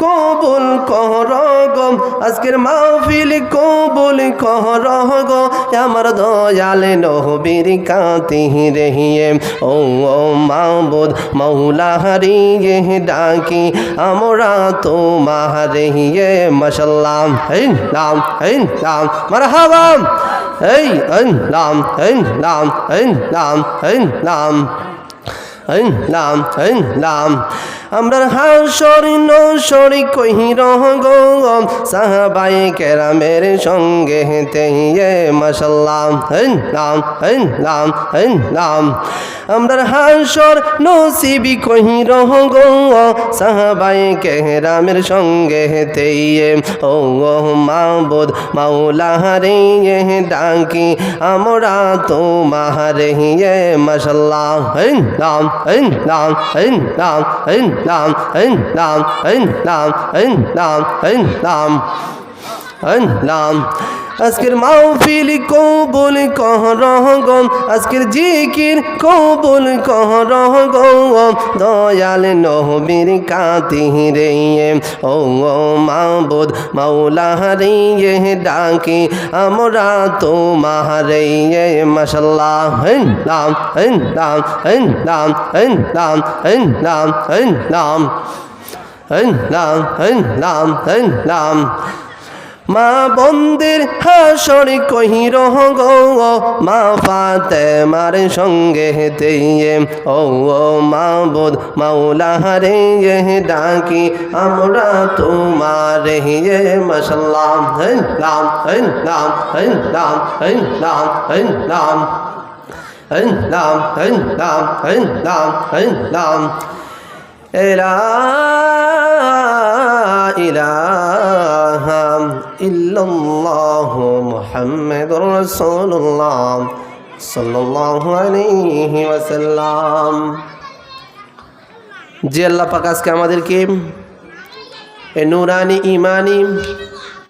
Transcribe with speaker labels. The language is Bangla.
Speaker 1: कबुल कह रगम आज के महफिल कबुल कह रग यमर दयाल नहबीर कांति रहिए ओ ओ महबूद मऊला हरिए डाकी अमरा तो माह रहिए मशल्लाम हैं नाम हैं नाम मरहबाम हैं अन नाम हैं नाम हैं नाम हैं नाम নাম নাম আমরা হাসর নসর কহির গম। সাহাবাই কেরামের সঙ্গে তেইয়ে মাসাল্লাম হন নাম হন নাম হন নাম আমরা হাসর নসিবি কহির গো সাহাবাই কেরামের সঙ্গে তেইয়ে ও মাবুদ মাউলাহারে ডাকি। আমরা তো মাহারে তোমারে মশাল্লাহ। হন নাম Ein Namen. আজকের মাহফিল কবুল কহ রহগম আজকের জিকির কবুল কহ রহগম দয়াল নহবীর কাতি রে ও মাবুদ মাওলা রে ডাকি, আমরা তো মাহারে মশাল্লাহ, হেন নাম হেন নাম হেন নাম হেন নাম হেন নাম হেন নাম হেন নাম হেন নাম হেন নাম মা বন্দির হাসরি কহির গো মা ফাতে মার সঙ্গে হেতে ও ও মা বোধ মাওলা রে ডাকি আমরা তোমার হে মশলাম হন দাম হন দাম হন দাম হন দাম হন দাম হন দাম হন দাম হন দাম হন দাম এরা ইলা ইল্লাল্লাহ মুহাম্মাদুর রাসূলুল্লাহ সাল্লাল্লাহু আলাইহি ওয়াসাল্লাম। জি আল্লাহ পাক আজকে আমাদেরকে নুরানি ইমানি